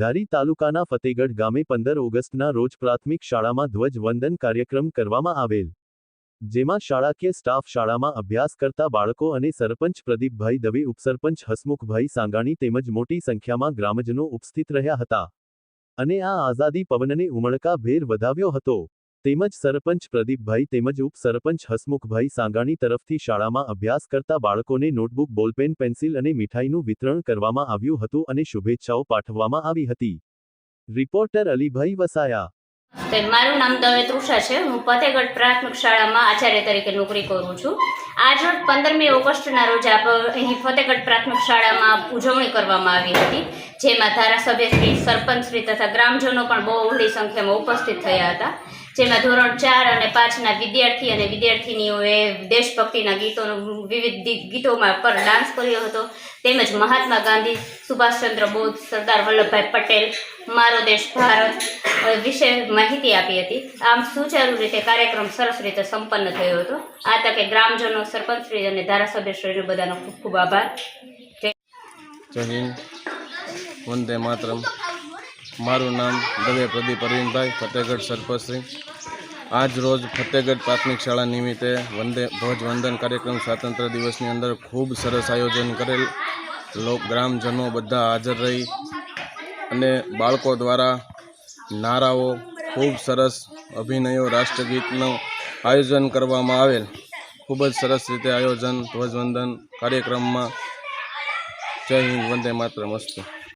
ધારી તાલુકાના ફતેગઢ ગામે પંદર ઓગસ્ટના રોજ પ્રાથમિક શાળામાં ધ્વજ વંદન કાર્યક્રમ કરવામાં આવેલ, જેમાં શાળાકીય સ્ટાફ શાળામાં અભ્યાસ કરતા બાળકો અને સરપંચ પ્રદીપભાઈ દવે, ઉપસરપંચ હસમુખભાઈ સાંગાણી તેમજ મોટી સંખ્યામાં ગ્રામજનો ઉપસ્થિત રહ્યા હતા. અને આ આઝાદી પવનને ઉમળકા ભેર વધાવ્યો હતો. તેમજ સરપંચ પ્રદીપભાઈ તેમજ ઉપસરપંચ હસમુખભાઈ સાંગાણી તરફથી શાળામાં અભ્યાસ કરતા બાળકોને નોટબુક, બોલપેન, પેન્સિલ અને મીઠાઈનું વિતરણ કરવામાં આવ્યું હતું અને શુભેચ્છાઓ પાઠવવામાં આવી હતી. રિપોર્ટર અલીભાઈ વસાયા. મારું નામ દવે તૃષા છે. હું ફતેગઢ પ્રાથમિક શાળામાં આચાર્ય તરીકે નોકરી કરું છું. આજ રોજ પંદરમી ઓગસ્ટના રોજ આપ અહીં ફતેગઢ પ્રાથમિક શાળામાં ઉજવણી કરવામાં આવી હતી, જેમાં ધારાસભ્યશ્રી સરપંચશ્રી તથા ગ્રામજનો પણ બહુ ઊંડી સંખ્યામાં ઉપસ્થિત થયા હતા. જેમાં ધોરણ ચાર અને પાંચના વિદ્યાર્થી અને વિદ્યાર્થીનીઓએ દેશભક્તિના ગીતોનું વિવિધ ગીતોમાં પર ડાન્સ કર્યો હતો. તેમજ મહાત્મા ગાંધી, સુભાષચંદ્ર બોઝ, સરદાર વલ્લભભાઈ પટેલ, મારો દેશ ભારત વિશે માહિતી આપી હતી. આમ સુચારુ રીતે કાર્યક્રમ સરસ રીતે સંપન્ન થયો હતો. આ તકે ગ્રામજનો, સરપંચશ્રી અને ધારાસભ્યશ્રીનો બધાનો ખૂબ ખૂબ આભાર. જય હિન્દ. વંદે માતરમ. મારું નામ દવે પ્રદીપ અરવિંદભાઈ, ફતેગઢ સરપંચશ્રી. આજ રોજ ફતેહગઢ પ્રાથમિક શાળા નિમિત્તે વંદે ધ્વજ વંદન કાર્યક્રમ સ્વાતંત્ર્ય દિવસની અંદર ખૂબ સરસ આયોજન કરેલ. લોક ગ્રામજનો બધા હાજર રહી અને બાળકો દ્વારા નારાઓ, ખૂબ સરસ અભિનયો, રાષ્ટ્રગીતનું આયોજન કરવામાં આવેલ. ખૂબ જ સરસ રીતે આયોજન ધ્વજવંદન કાર્યક્રમમાં. જય હિન્દ, વંદે માત્ર અસ્તુ.